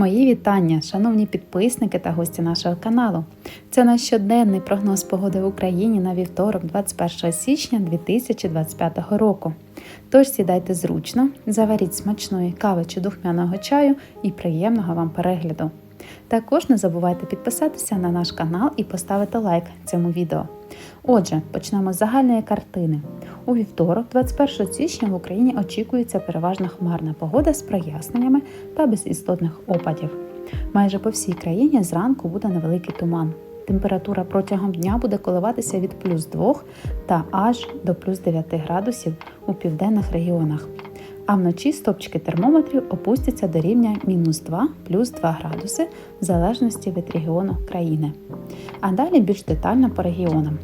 Мої вітання, шановні підписники та гості нашого каналу. Це наш щоденний прогноз погоди в Україні на вівторок, 21 січня 2025 року. Тож сідайте зручно, заваріть смачної кави чи духмяного чаю і приємного вам перегляду. Також не забувайте підписатися на наш канал і поставити лайк цьому відео. Отже, почнемо з загальної картини. У вівторок, 21 січня, в Україні очікується переважно хмарна погода з проясненнями та без істотних опадів. Майже по всій країні зранку буде невеликий туман. Температура протягом дня буде коливатися від плюс 2 та аж до плюс 9 градусів у південних регіонах. А вночі стопчики термометрів опустяться до рівня мінус 2 плюс 2 градуси в залежності від регіону країни. А далі більш детально по регіонам.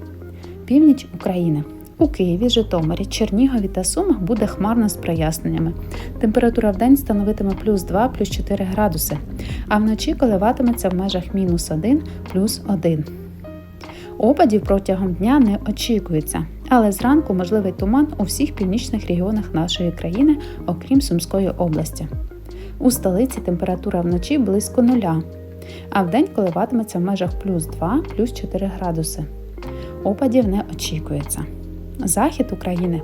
Північ України. У Києві, Житомирі, Чернігові та Сумах буде хмарно з проясненнями. Температура в день становитиме плюс 2 плюс 4 градуси, а вночі коливатиметься в межах мінус 1 плюс 1. Опадів протягом дня не очікується, але зранку можливий туман у всіх північних регіонах нашої країни, окрім Сумської області. У столиці температура вночі близько нуля, а вдень коливатиметься в межах плюс 2 плюс 4 градуси. Опадів не очікується. Захід України.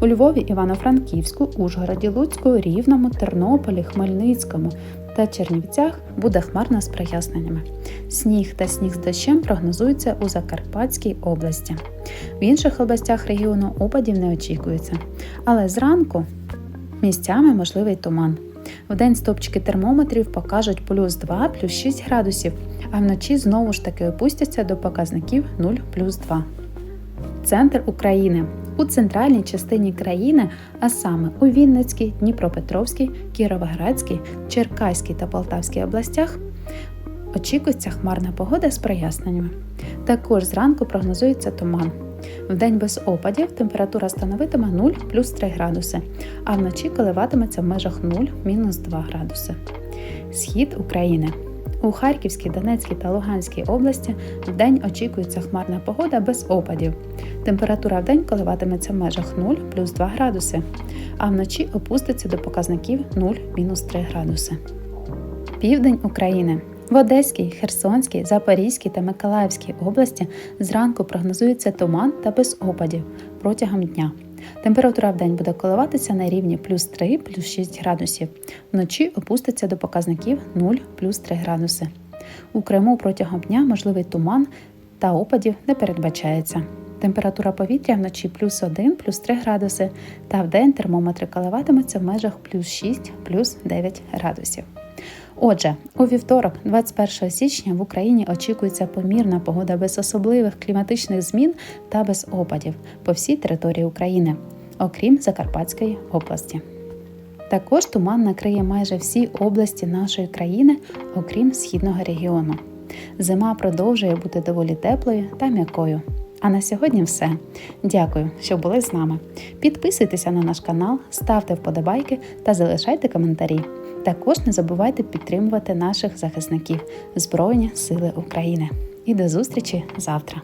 У Львові, Івано-Франківську, Ужгороді, Луцьку, Рівному, Тернополі, Хмельницькому та Чернівцях буде хмарно з проясненнями. Сніг та сніг з дощем прогнозуються у Закарпатській області. В інших областях регіону опадів не очікується. Але зранку місцями можливий туман. Вдень стопчики термометрів покажуть плюс 2 плюс 6 градусів, а вночі знову ж таки опустяться до показників 0 плюс 2. Центр України. У центральній частині країни, а саме у Вінницькій, Дніпропетровській, Кіровоградській, Черкаській та Полтавській областях, очікується хмарна погода з проясненнями. Також зранку прогнозується туман. Вдень без опадів температура становитиме 0 плюс 3 градуси, а вночі коливатиметься в межах 0 мінус 2 градуси. Схід України. У Харківській, Донецькій та Луганській області вдень очікується хмарна погода без опадів. Температура вдень коливатиметься в межах 0 плюс 2 градуси, а вночі опуститься до показників 0 мінус 3 градуси. Південь України. В Одеській, Херсонській, Запорізькій та Миколаївській області зранку прогнозується туман та без опадів протягом дня. Температура в день буде коливатися на рівні плюс 3 плюс 6 градусів. Вночі опуститься до показників 0 плюс 3 градуси. У Криму протягом дня можливий туман та опадів не передбачається. Температура повітря вночі плюс 1 плюс 3 градуси, та вдень термометри коливатимуться в межах плюс 6 плюс 9 градусів. Отже, у вівторок, 21 січня, в Україні очікується помірна погода без особливих кліматичних змін та без опадів по всій території України, окрім Закарпатської області. Також туман накриє майже всі області нашої країни, окрім східного регіону. Зима продовжує бути доволі теплою та м'якою. А на сьогодні все. Дякую, що були з нами. Підписуйтеся на наш канал, ставте вподобайки та залишайте коментарі. Також не забувайте підтримувати наших захисників Збройні Сили України. І до зустрічі завтра!